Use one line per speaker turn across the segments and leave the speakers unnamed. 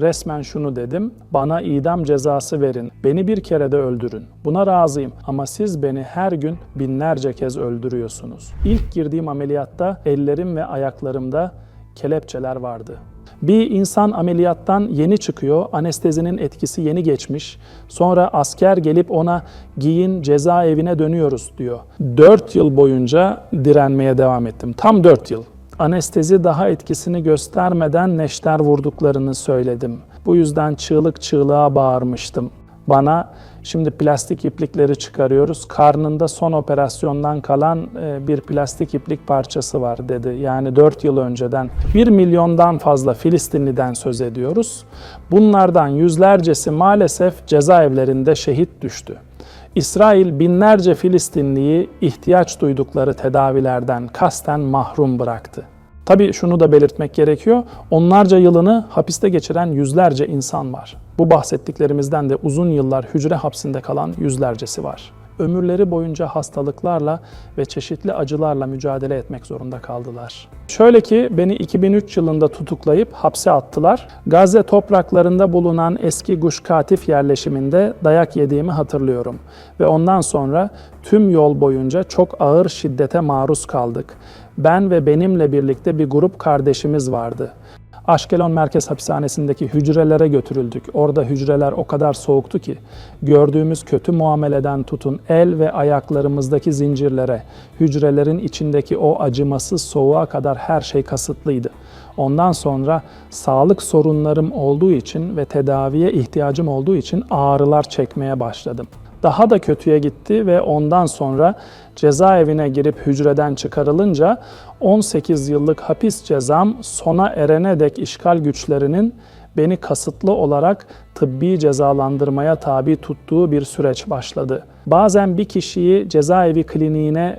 Resmen şunu dedim, bana idam cezası verin, beni bir kere de öldürün. Buna razıyım ama siz beni her gün binlerce kez öldürüyorsunuz. İlk girdiğim ameliyatta ellerim ve ayaklarımda kelepçeler vardı. Bir insan ameliyattan yeni çıkıyor, anestezinin etkisi yeni geçmiş. Sonra asker gelip ona giyin cezaevine dönüyoruz diyor. 4 yıl boyunca direnmeye devam ettim. Tam 4 yıl. Anestezi daha etkisini göstermeden neşter vurduklarını söyledim. Bu yüzden çığlık çığlığa bağırmıştım. Bana şimdi plastik iplikleri çıkarıyoruz. Karnında son operasyondan kalan e, bir plastik iplik parçası var dedi. Yani 4 yıl önceden 1 milyondan fazla Filistinliden söz ediyoruz. Bunlardan yüzlercesi maalesef cezaevlerinde şehit düştü. İsrail binlerce Filistinliyi ihtiyaç duydukları tedavilerden kasten mahrum bıraktı. Tabii şunu da belirtmek gerekiyor. Onlarca yılını hapiste geçiren yüzlerce insan var. Bu bahsettiklerimizden de uzun yıllar hücre hapsinde kalan yüzlercesi var. Ömürleri boyunca hastalıklarla ve çeşitli acılarla mücadele etmek zorunda kaldılar. Şöyle ki beni 2003 yılında tutuklayıp hapse attılar. Gazze topraklarında bulunan eski Guş Katif yerleşiminde dayak yediğimi hatırlıyorum. Ve ondan sonra tüm yol boyunca çok ağır şiddete maruz kaldık. Ben ve benimle birlikte bir grup kardeşimiz vardı. Aşkelon Merkez Hapishanesi'ndeki hücrelere götürüldük. Orada hücreler o kadar soğuktu ki gördüğümüz kötü muameleden tutun el ve ayaklarımızdaki zincirlere, hücrelerin içindeki o acımasız soğuğa kadar her şey kasıtlıydı. Ondan sonra sağlık sorunlarım olduğu için ve tedaviye ihtiyacım olduğu için ağrılar çekmeye başladım. Daha da kötüye gitti ve ondan sonra cezaevine girip hücreden çıkarılınca 18 yıllık hapis cezam sona erene dek işgal güçlerinin beni kasıtlı olarak tıbbi cezalandırmaya tabi tuttuğu bir süreç başladı. Bazen bir kişiyi cezaevi kliniğine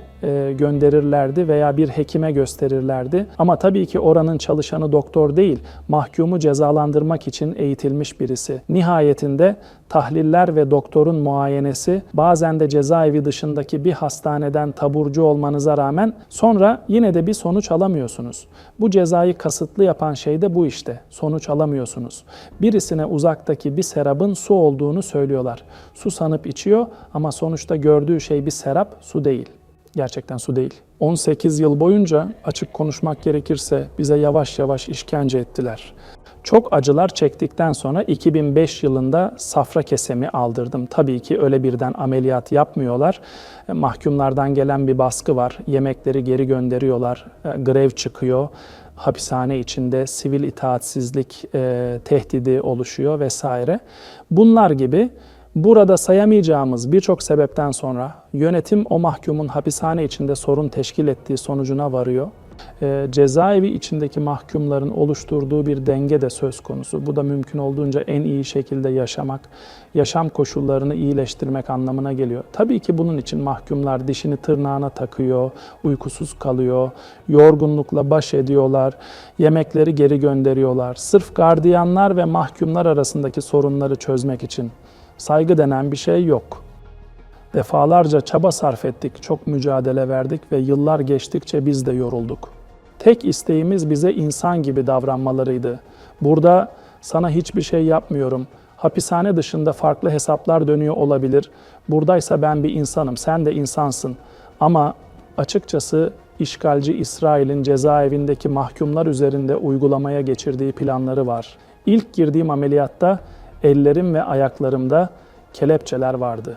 gönderirlerdi veya bir hekime gösterirlerdi. Ama tabii ki oranın çalışanı doktor değil, mahkumu cezalandırmak için eğitilmiş birisi. Nihayetinde tahliller ve doktorun muayenesi bazen de cezaevi dışındaki bir hastaneden taburcu olmanıza rağmen sonra yine de bir sonuç alamıyorsunuz. Bu cezayı kasıtlı yapan şey de bu işte. Sonuç alamıyorsunuz. Birisine uzaktaki bir serabın su olduğunu söylüyorlar. Su sanıp içiyor ama sonuçta gördüğü şey bir serap, su değil. Gerçekten su değil. 18 yıl boyunca açık konuşmak gerekirse bize yavaş yavaş işkence ettiler. Çok acılar çektikten sonra 2005 yılında safra kesemi aldırdım. Tabii ki öyle birden ameliyat yapmıyorlar. E, Mahkumlardan gelen bir baskı var. Yemekleri geri gönderiyorlar. E, Grev çıkıyor. Hapishane içinde sivil itaatsizlik e, tehdidi oluşuyor vesaire. Bunlar gibi Burada sayamayacağımız birçok sebepten sonra yönetim o mahkumun hapishane içinde sorun teşkil ettiği sonucuna varıyor. E, cezaevi içindeki mahkumların oluşturduğu bir denge de söz konusu. Bu da mümkün olduğunca en iyi şekilde yaşamak, yaşam koşullarını iyileştirmek anlamına geliyor. Tabii ki bunun için mahkumlar dişini tırnağına takıyor, uykusuz kalıyor, yorgunlukla baş ediyorlar, yemekleri geri gönderiyorlar. Sırf gardiyanlar ve mahkumlar arasındaki sorunları çözmek için saygı denen bir şey yok. Defalarca çaba sarf ettik, çok mücadele verdik ve yıllar geçtikçe biz de yorulduk. Tek isteğimiz bize insan gibi davranmalarıydı. Burada sana hiçbir şey yapmıyorum. Hapishane dışında farklı hesaplar dönüyor olabilir. Buradaysa ben bir insanım, sen de insansın. Ama açıkçası işgalci İsrail'in cezaevindeki mahkumlar üzerinde uygulamaya geçirdiği planları var. İlk girdiğim ameliyatta ellerim ve ayaklarımda kelepçeler vardı.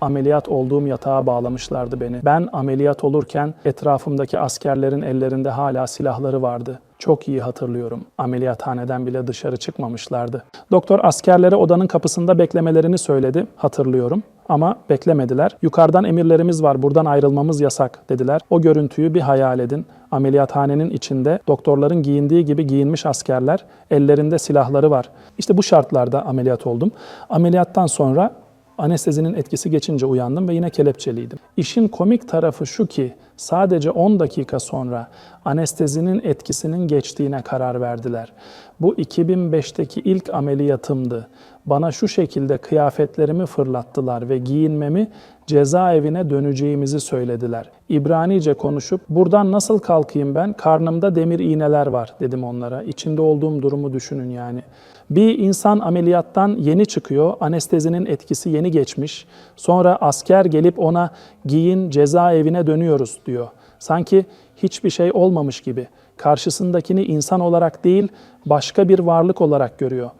Ameliyat olduğum yatağa bağlamışlardı beni. Ben ameliyat olurken etrafımdaki askerlerin ellerinde hala silahları vardı. Çok iyi hatırlıyorum. Ameliyathaneden bile dışarı çıkmamışlardı. Doktor askerlere odanın kapısında beklemelerini söyledi. Hatırlıyorum. Ama beklemediler. Yukarıdan emirlerimiz var, buradan ayrılmamız yasak dediler. O görüntüyü bir hayal edin. Ameliyathanenin içinde doktorların giyindiği gibi giyinmiş askerler, ellerinde silahları var. İşte bu şartlarda ameliyat oldum. Ameliyattan sonra Anestezinin etkisi geçince uyandım ve yine kelepçeliydim. İşin komik tarafı şu ki sadece 10 dakika sonra anestezinin etkisinin geçtiğine karar verdiler. Bu 2005'teki ilk ameliyatımdı. Bana şu şekilde kıyafetlerimi fırlattılar ve giyinmemi cezaevine döneceğimizi söylediler. İbranice konuşup buradan nasıl kalkayım ben? Karnımda demir iğneler var dedim onlara. İçinde olduğum durumu düşünün yani. Bir insan ameliyattan yeni çıkıyor, anestezinin etkisi yeni geçmiş. Sonra asker gelip ona giyin cezaevine dönüyoruz diyor. Sanki hiçbir şey olmamış gibi. Karşısındakini insan olarak değil, başka bir varlık olarak görüyor.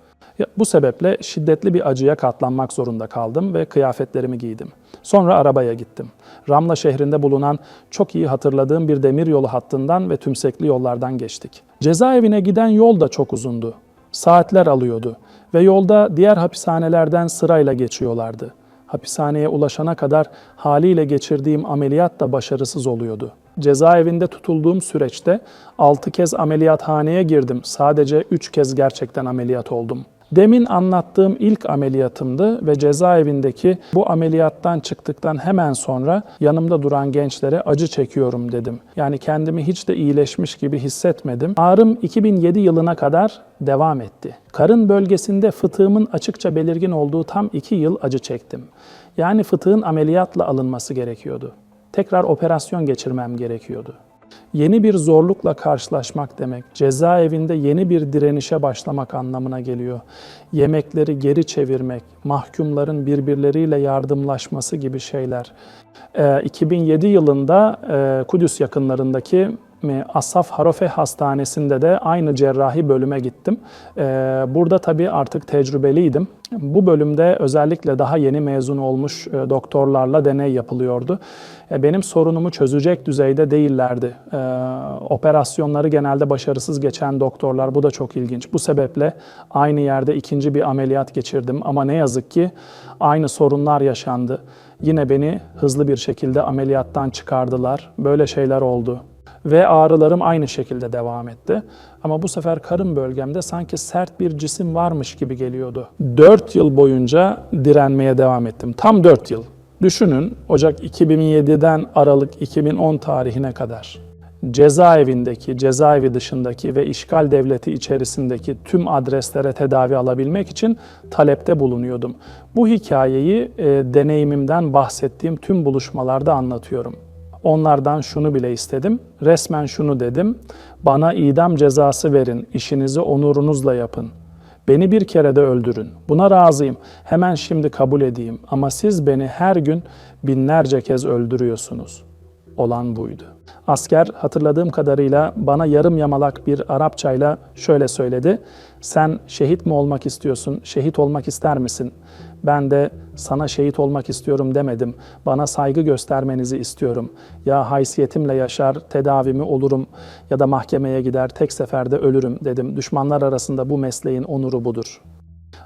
Bu sebeple şiddetli bir acıya katlanmak zorunda kaldım ve kıyafetlerimi giydim. Sonra arabaya gittim. Ramla şehrinde bulunan çok iyi hatırladığım bir demiryolu hattından ve tümsekli yollardan geçtik. Cezaevine giden yol da çok uzundu. Saatler alıyordu ve yolda diğer hapishanelerden sırayla geçiyorlardı. Hapishaneye ulaşana kadar haliyle geçirdiğim ameliyat da başarısız oluyordu. Cezaevinde tutulduğum süreçte 6 kez ameliyathaneye girdim. Sadece 3 kez gerçekten ameliyat oldum. Demin anlattığım ilk ameliyatımdı ve cezaevindeki bu ameliyattan çıktıktan hemen sonra yanımda duran gençlere acı çekiyorum dedim. Yani kendimi hiç de iyileşmiş gibi hissetmedim. Ağrım 2007 yılına kadar devam etti. Karın bölgesinde fıtığımın açıkça belirgin olduğu tam 2 yıl acı çektim. Yani fıtığın ameliyatla alınması gerekiyordu. Tekrar operasyon geçirmem gerekiyordu. Yeni bir zorlukla karşılaşmak demek, cezaevinde yeni bir direnişe başlamak anlamına geliyor. Yemekleri geri çevirmek, mahkumların birbirleriyle yardımlaşması gibi şeyler. Ee, 2007 yılında e, Kudüs yakınlarındaki Asaf Harofe Hastanesi'nde de aynı cerrahi bölüme gittim. Ee, Burada tabii artık tecrübeliydim. Bu bölümde özellikle daha yeni mezun olmuş e, doktorlarla deney yapılıyordu. E, Benim sorunumu çözecek düzeyde değillerdi. Ee, Operasyonları genelde başarısız geçen doktorlar, bu da çok ilginç. Bu sebeple aynı yerde ikinci bir ameliyat geçirdim ama ne yazık ki aynı sorunlar yaşandı. Yine beni hızlı bir şekilde ameliyattan çıkardılar. Böyle şeyler oldu ve ağrılarım aynı şekilde devam etti. Ama bu sefer karın bölgemde sanki sert bir cisim varmış gibi geliyordu. 4 yıl boyunca direnmeye devam ettim. Tam 4 yıl. Düşünün Ocak 2007'den Aralık 2010 tarihine kadar cezaevindeki, cezaevi dışındaki ve işgal devleti içerisindeki tüm adreslere tedavi alabilmek için talepte bulunuyordum. Bu hikayeyi e, deneyimimden bahsettiğim tüm buluşmalarda anlatıyorum. Onlardan şunu bile istedim. Resmen şunu dedim. Bana idam cezası verin. işinizi onurunuzla yapın. Beni bir kere de öldürün. Buna razıyım. Hemen şimdi kabul edeyim. Ama siz beni her gün binlerce kez öldürüyorsunuz. Olan buydu. Asker hatırladığım kadarıyla bana yarım yamalak bir Arapçayla şöyle söyledi. Sen şehit mi olmak istiyorsun? Şehit olmak ister misin? Ben de sana şehit olmak istiyorum demedim. Bana saygı göstermenizi istiyorum. Ya haysiyetimle yaşar, tedavimi olurum ya da mahkemeye gider, tek seferde ölürüm dedim. Düşmanlar arasında bu mesleğin onuru budur.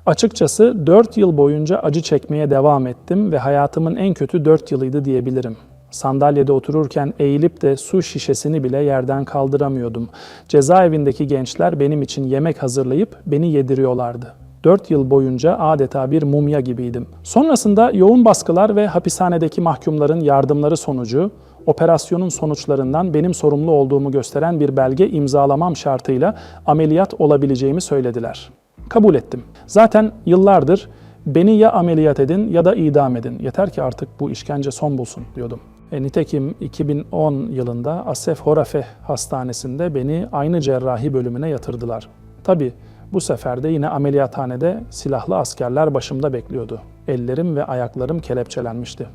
Açıkçası 4 yıl boyunca acı çekmeye devam ettim ve hayatımın en kötü 4 yılıydı diyebilirim. Sandalyede otururken eğilip de su şişesini bile yerden kaldıramıyordum. Cezaevindeki gençler benim için yemek hazırlayıp beni yediriyorlardı. 4 yıl boyunca adeta bir mumya gibiydim. Sonrasında yoğun baskılar ve hapishanedeki mahkumların yardımları sonucu operasyonun sonuçlarından benim sorumlu olduğumu gösteren bir belge imzalamam şartıyla ameliyat olabileceğimi söylediler. Kabul ettim. Zaten yıllardır beni ya ameliyat edin ya da idam edin. Yeter ki artık bu işkence son bulsun diyordum. E, nitekim 2010 yılında Asef Horafe Hastanesi'nde beni aynı cerrahi bölümüne yatırdılar. Tabii bu sefer de yine ameliyathanede silahlı askerler başımda bekliyordu. Ellerim ve ayaklarım kelepçelenmişti.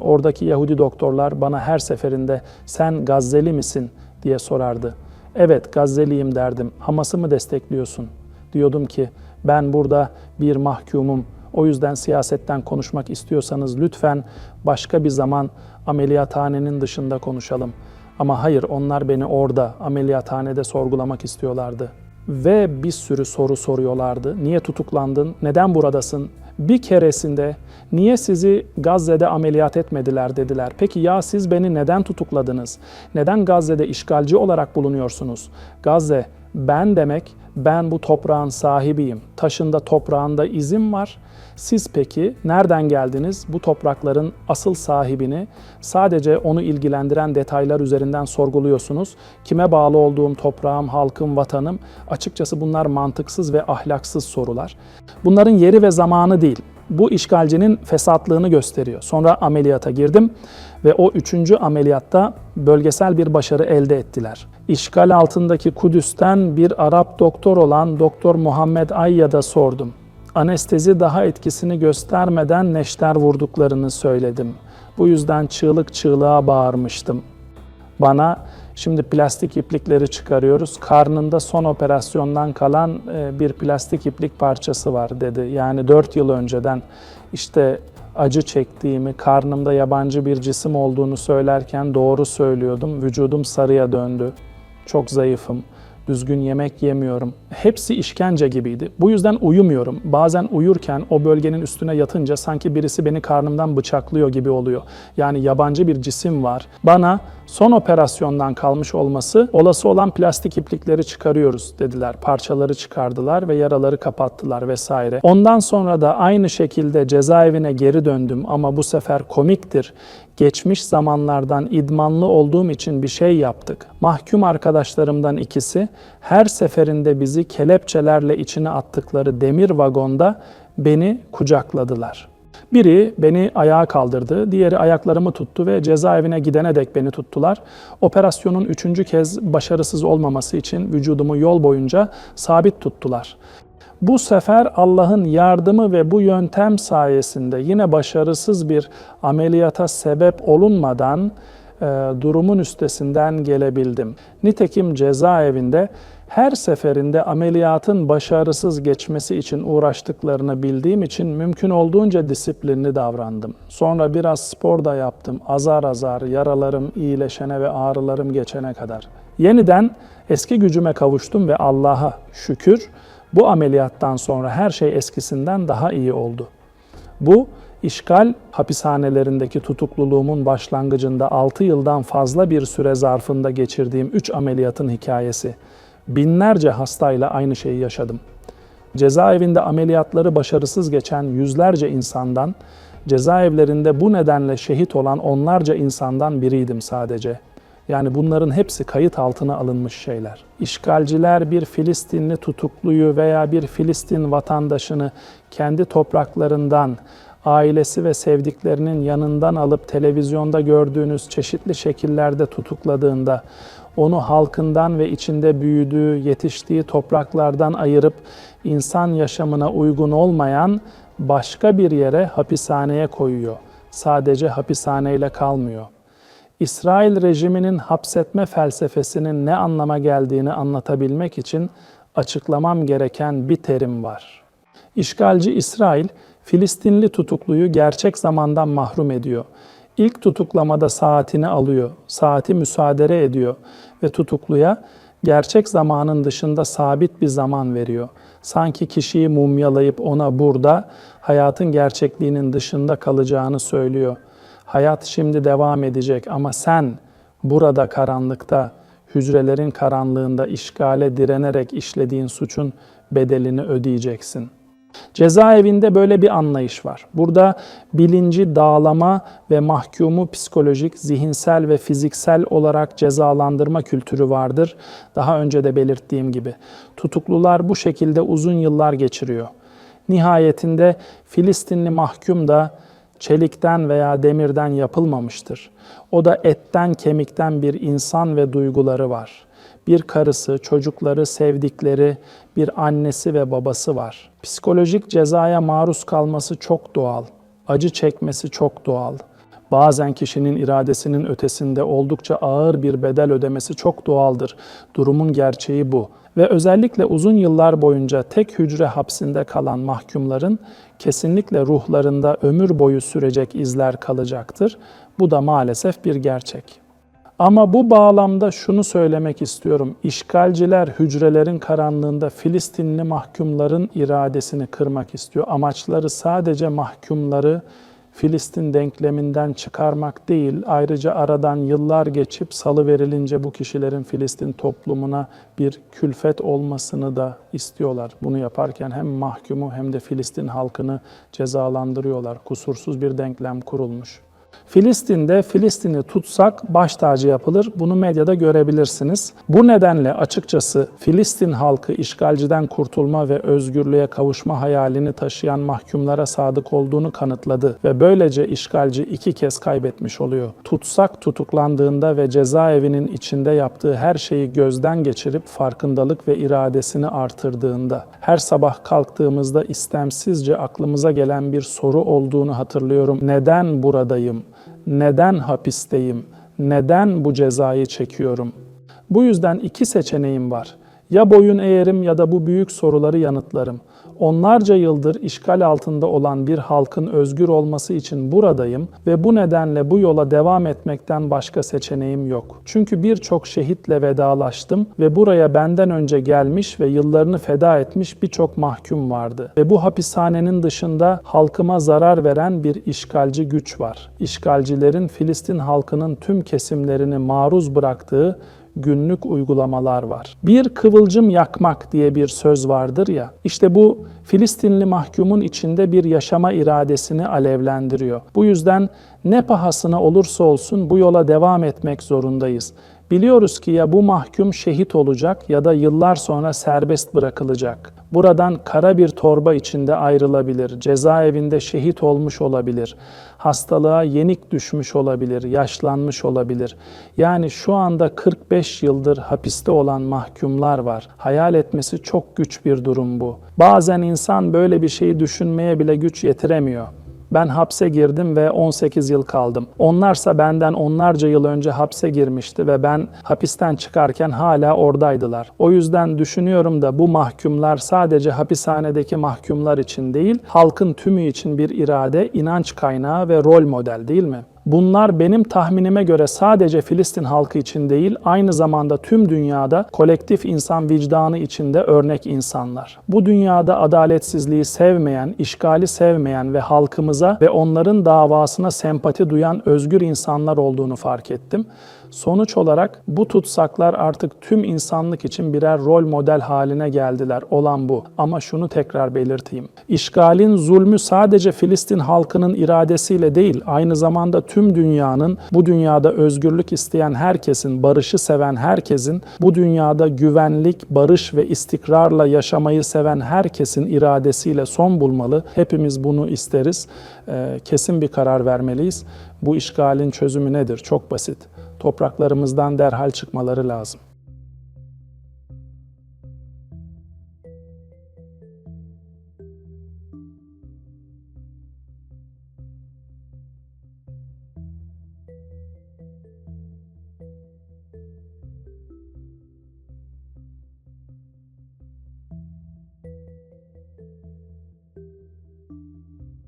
Oradaki Yahudi doktorlar bana her seferinde sen Gazze'li misin diye sorardı. Evet Gazze'liyim derdim. Hamas'ı mı destekliyorsun? Diyordum ki ben burada bir mahkumum. O yüzden siyasetten konuşmak istiyorsanız lütfen başka bir zaman ameliyathanenin dışında konuşalım. Ama hayır onlar beni orada ameliyathanede sorgulamak istiyorlardı ve bir sürü soru soruyorlardı. Niye tutuklandın? Neden buradasın? Bir keresinde niye sizi Gazze'de ameliyat etmediler dediler. Peki ya siz beni neden tutukladınız? Neden Gazze'de işgalci olarak bulunuyorsunuz? Gazze ben demek, ben bu toprağın sahibiyim. Taşında toprağında izim var. Siz peki nereden geldiniz? Bu toprakların asıl sahibini sadece onu ilgilendiren detaylar üzerinden sorguluyorsunuz. Kime bağlı olduğum toprağım, halkım, vatanım? Açıkçası bunlar mantıksız ve ahlaksız sorular. Bunların yeri ve zamanı değil. Bu işgalcinin fesatlığını gösteriyor. Sonra ameliyata girdim ve o üçüncü ameliyatta bölgesel bir başarı elde ettiler. İşgal altındaki Kudüs'ten bir Arap doktor olan Doktor Muhammed Ayyad'a sordum. Anestezi daha etkisini göstermeden neşter vurduklarını söyledim. Bu yüzden çığlık çığlığa bağırmıştım. Bana şimdi plastik iplikleri çıkarıyoruz. Karnında son operasyondan kalan e, bir plastik iplik parçası var dedi. Yani 4 yıl önceden işte acı çektiğimi, karnımda yabancı bir cisim olduğunu söylerken doğru söylüyordum. Vücudum sarıya döndü. Çok zayıfım. Düzgün yemek yemiyorum. Hepsi işkence gibiydi. Bu yüzden uyumuyorum. Bazen uyurken o bölgenin üstüne yatınca sanki birisi beni karnımdan bıçaklıyor gibi oluyor. Yani yabancı bir cisim var. Bana son operasyondan kalmış olması olası olan plastik iplikleri çıkarıyoruz dediler. Parçaları çıkardılar ve yaraları kapattılar vesaire. Ondan sonra da aynı şekilde cezaevine geri döndüm ama bu sefer komiktir. Geçmiş zamanlardan idmanlı olduğum için bir şey yaptık. Mahkum arkadaşlarımdan ikisi her seferinde bizi kelepçelerle içine attıkları demir vagonda beni kucakladılar. Biri beni ayağa kaldırdı, diğeri ayaklarımı tuttu ve cezaevine gidene dek beni tuttular. Operasyonun üçüncü kez başarısız olmaması için vücudumu yol boyunca sabit tuttular. Bu sefer Allah'ın yardımı ve bu yöntem sayesinde yine başarısız bir ameliyata sebep olunmadan e, durumun üstesinden gelebildim. Nitekim cezaevinde her seferinde ameliyatın başarısız geçmesi için uğraştıklarını bildiğim için mümkün olduğunca disiplinli davrandım. Sonra biraz spor da yaptım. Azar azar yaralarım iyileşene ve ağrılarım geçene kadar. Yeniden eski gücüme kavuştum ve Allah'a şükür bu ameliyattan sonra her şey eskisinden daha iyi oldu. Bu işgal hapishanelerindeki tutukluluğumun başlangıcında 6 yıldan fazla bir süre zarfında geçirdiğim 3 ameliyatın hikayesi. Binlerce hastayla aynı şeyi yaşadım. Cezaevinde ameliyatları başarısız geçen yüzlerce insandan, cezaevlerinde bu nedenle şehit olan onlarca insandan biriydim sadece. Yani bunların hepsi kayıt altına alınmış şeyler. İşgalciler bir Filistinli tutukluyu veya bir Filistin vatandaşını kendi topraklarından, ailesi ve sevdiklerinin yanından alıp televizyonda gördüğünüz çeşitli şekillerde tutukladığında, onu halkından ve içinde büyüdüğü, yetiştiği topraklardan ayırıp insan yaşamına uygun olmayan başka bir yere hapishaneye koyuyor. Sadece hapishaneyle kalmıyor. İsrail rejiminin hapsetme felsefesinin ne anlama geldiğini anlatabilmek için açıklamam gereken bir terim var. İşgalci İsrail, Filistinli tutukluyu gerçek zamandan mahrum ediyor. İlk tutuklamada saatini alıyor, saati müsaade ediyor ve tutukluya gerçek zamanın dışında sabit bir zaman veriyor. Sanki kişiyi mumyalayıp ona burada hayatın gerçekliğinin dışında kalacağını söylüyor. Hayat şimdi devam edecek ama sen burada karanlıkta, hücrelerin karanlığında işgale direnerek işlediğin suçun bedelini ödeyeceksin. Cezaevinde böyle bir anlayış var. Burada bilinci dağlama ve mahkumu psikolojik, zihinsel ve fiziksel olarak cezalandırma kültürü vardır. Daha önce de belirttiğim gibi. Tutuklular bu şekilde uzun yıllar geçiriyor. Nihayetinde Filistinli mahkum da çelikten veya demirden yapılmamıştır. O da etten kemikten bir insan ve duyguları var. Bir karısı, çocukları, sevdikleri, bir annesi ve babası var. Psikolojik cezaya maruz kalması çok doğal. Acı çekmesi çok doğal. Bazen kişinin iradesinin ötesinde oldukça ağır bir bedel ödemesi çok doğaldır. Durumun gerçeği bu. Ve özellikle uzun yıllar boyunca tek hücre hapsinde kalan mahkumların kesinlikle ruhlarında ömür boyu sürecek izler kalacaktır. Bu da maalesef bir gerçek. Ama bu bağlamda şunu söylemek istiyorum. İşgalciler hücrelerin karanlığında Filistinli mahkumların iradesini kırmak istiyor. Amaçları sadece mahkumları Filistin denkleminden çıkarmak değil, ayrıca aradan yıllar geçip salı verilince bu kişilerin Filistin toplumuna bir külfet olmasını da istiyorlar. Bunu yaparken hem mahkumu hem de Filistin halkını cezalandırıyorlar. Kusursuz bir denklem kurulmuş. Filistin'de Filistin'i tutsak baş tacı yapılır. Bunu medyada görebilirsiniz. Bu nedenle açıkçası Filistin halkı işgalciden kurtulma ve özgürlüğe kavuşma hayalini taşıyan mahkumlara sadık olduğunu kanıtladı ve böylece işgalci iki kez kaybetmiş oluyor. Tutsak tutuklandığında ve cezaevinin içinde yaptığı her şeyi gözden geçirip farkındalık ve iradesini artırdığında, her sabah kalktığımızda istemsizce aklımıza gelen bir soru olduğunu hatırlıyorum. Neden buradayım? Neden hapisteyim? Neden bu cezayı çekiyorum? Bu yüzden iki seçeneğim var. Ya boyun eğerim ya da bu büyük soruları yanıtlarım. Onlarca yıldır işgal altında olan bir halkın özgür olması için buradayım ve bu nedenle bu yola devam etmekten başka seçeneğim yok. Çünkü birçok şehitle vedalaştım ve buraya benden önce gelmiş ve yıllarını feda etmiş birçok mahkum vardı. Ve bu hapishanenin dışında halkıma zarar veren bir işgalci güç var. İşgalcilerin Filistin halkının tüm kesimlerini maruz bıraktığı günlük uygulamalar var. Bir kıvılcım yakmak diye bir söz vardır ya. İşte bu Filistinli mahkumun içinde bir yaşama iradesini alevlendiriyor. Bu yüzden ne pahasına olursa olsun bu yola devam etmek zorundayız. Biliyoruz ki ya bu mahkum şehit olacak ya da yıllar sonra serbest bırakılacak. Buradan kara bir torba içinde ayrılabilir, cezaevinde şehit olmuş olabilir, hastalığa yenik düşmüş olabilir, yaşlanmış olabilir. Yani şu anda 45 yıldır hapiste olan mahkumlar var. Hayal etmesi çok güç bir durum bu. Bazen insan böyle bir şeyi düşünmeye bile güç yetiremiyor. Ben hapse girdim ve 18 yıl kaldım. Onlarsa benden onlarca yıl önce hapse girmişti ve ben hapisten çıkarken hala oradaydılar. O yüzden düşünüyorum da bu mahkumlar sadece hapishanedeki mahkumlar için değil, halkın tümü için bir irade, inanç kaynağı ve rol model değil mi? Bunlar benim tahminime göre sadece Filistin halkı için değil, aynı zamanda tüm dünyada kolektif insan vicdanı içinde örnek insanlar. Bu dünyada adaletsizliği sevmeyen, işgali sevmeyen ve halkımıza ve onların davasına sempati duyan özgür insanlar olduğunu fark ettim. Sonuç olarak bu tutsaklar artık tüm insanlık için birer rol model haline geldiler. Olan bu. Ama şunu tekrar belirteyim. İşgalin zulmü sadece Filistin halkının iradesiyle değil, aynı zamanda tüm dünyanın, bu dünyada özgürlük isteyen herkesin, barışı seven herkesin, bu dünyada güvenlik, barış ve istikrarla yaşamayı seven herkesin iradesiyle son bulmalı. Hepimiz bunu isteriz. Ee, kesin bir karar vermeliyiz. Bu işgalin çözümü nedir? Çok basit topraklarımızdan derhal çıkmaları lazım.